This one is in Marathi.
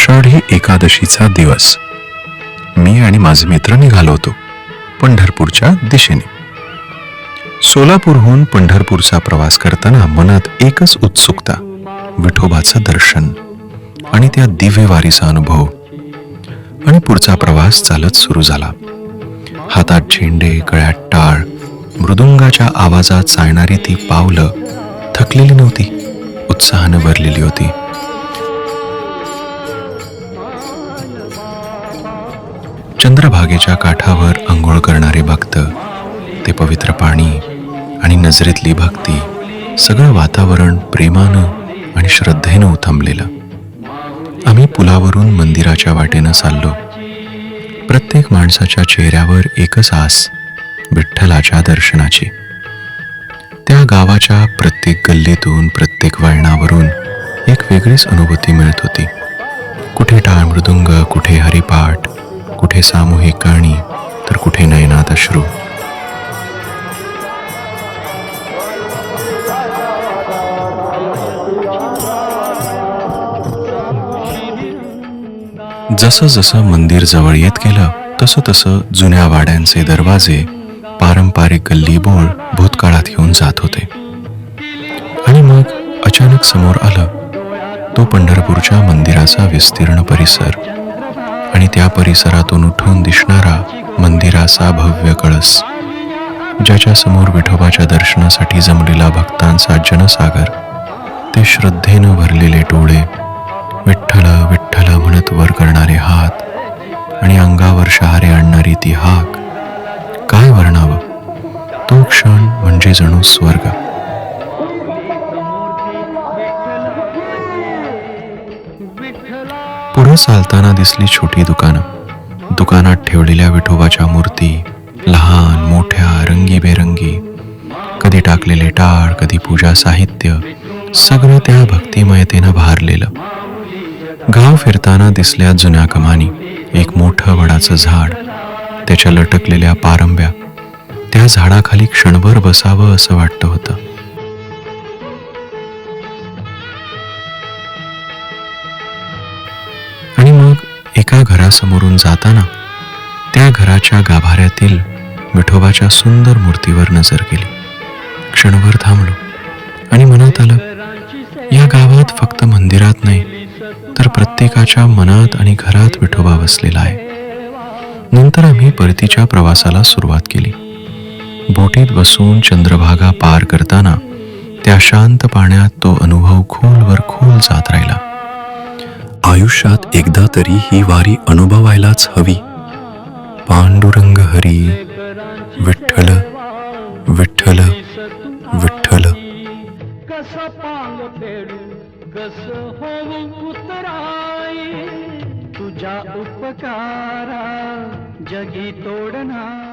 आषाढी एकादशीचा दिवस. मी आणि माझे मित्र निघालो होतो पंढरपूरच्या दिशेने. सोलापूरहून पंढरपूरचा प्रवास करताना मनात एकच उत्सुकता विठोबाचं दर्शन आणि त्या दिव्य वारीचा अनुभव. आणि पुढचा प्रवास चालत सुरू झाला. हातात झेंडे गळ्यात टाळ मृदुंगाच्या आवाजात चालणारी ती पावलं थकलेली नव्हती उत्साहानं भरलेली होती. चंद्रभागेच्या काठावर आंघोळ करणारे भक्त ते पवित्र पाणी आणि नजरेतली भक्ती सगळं वातावरण प्रेमानं आणि श्रद्धेनं उथंबलेलं. आम्ही पुलावरून मंदिराच्या वाटेनं चाललो. प्रत्येक माणसाच्या चेहऱ्यावर एकच आस विठ्ठलाच्या दर्शनाची. त्या गावाच्या प्रत्येक गल्लीतून प्रत्येक वळणावरून एक वेगळीच अनुभूती मिळत होती. कुठे टाळ मृदुंग कुठे हरिपाठ कुठे सामूहिक गाणी तर कुठे नयनात अश्रू जसं जसं मंदिर जवळ येत गेलं तसं तसं जुन्या वाड्यांचे दरवाजे पारंपरिक गल्लीबोळ भूतकाळात येऊन जात होते. आणि मग अचानक समोर आलं तो पंढरपूरच्या मंदिराचा विस्तीर्ण परिसर. आणि त्या परिसरातून उठून दिसणारा मंदिराचा भव्य कळस. ज्याच्या समोर विठोबाच्या दर्शनासाठी जमलेला भक्तांचा जनसागर ते श्रद्धेनं भरलेले डोळे विठ्ठल विठ्ठल म्हणत वर करणारे हात आणि अंगावर शहारे आणणारी ती हाक काय वर्णावं? तो क्षण म्हणजे जणू स्वर्ग. पुढे चालताना दिसली छोटी दुकानं. दुकानात ठेवलेल्या विठोबाच्या मूर्ती लहान मोठ्या रंगीबेरंगी. कधी टाकलेले टाळ कधी पूजा साहित्य सगळं त्या भक्तिमयतेनं भारलेलं. गाव फिरताना दिसल्या जुन्या कमानी एक मोठं वडाचं झाड त्याच्या लटकलेल्या पारंब्या. त्या झाडाखाली क्षणभर बसावं असं वाटतं होतं. त्या घरासमोरून जाताना त्या घराच्या गाभाऱ्यातील विठोबाच्या सुंदर मूर्तीवर नजर केली. क्षणभर थांबलो आणि मनात आलं या गावात फक्त मंदिरात नाही तर प्रत्येकाच्या मनात आणि घरात विठोबा बसलेला आहे. नंतर आम्ही परतीच्या प्रवासाला सुरुवात केली. बोटीत बसून चंद्रभागा पार करताना त्या शांत पाण्यात तो अनुभव खोलवर खोल जात राहिला. आयुष्यात एकदा तरी ही वारी अनुभवायलाच हवी. पांडुरंग हरी विठ्ठल विठ्ठल विठ्ठल. कस पांग फेडू कस होऊ उतराई? तुझ्या उपकारा जगी तोडणार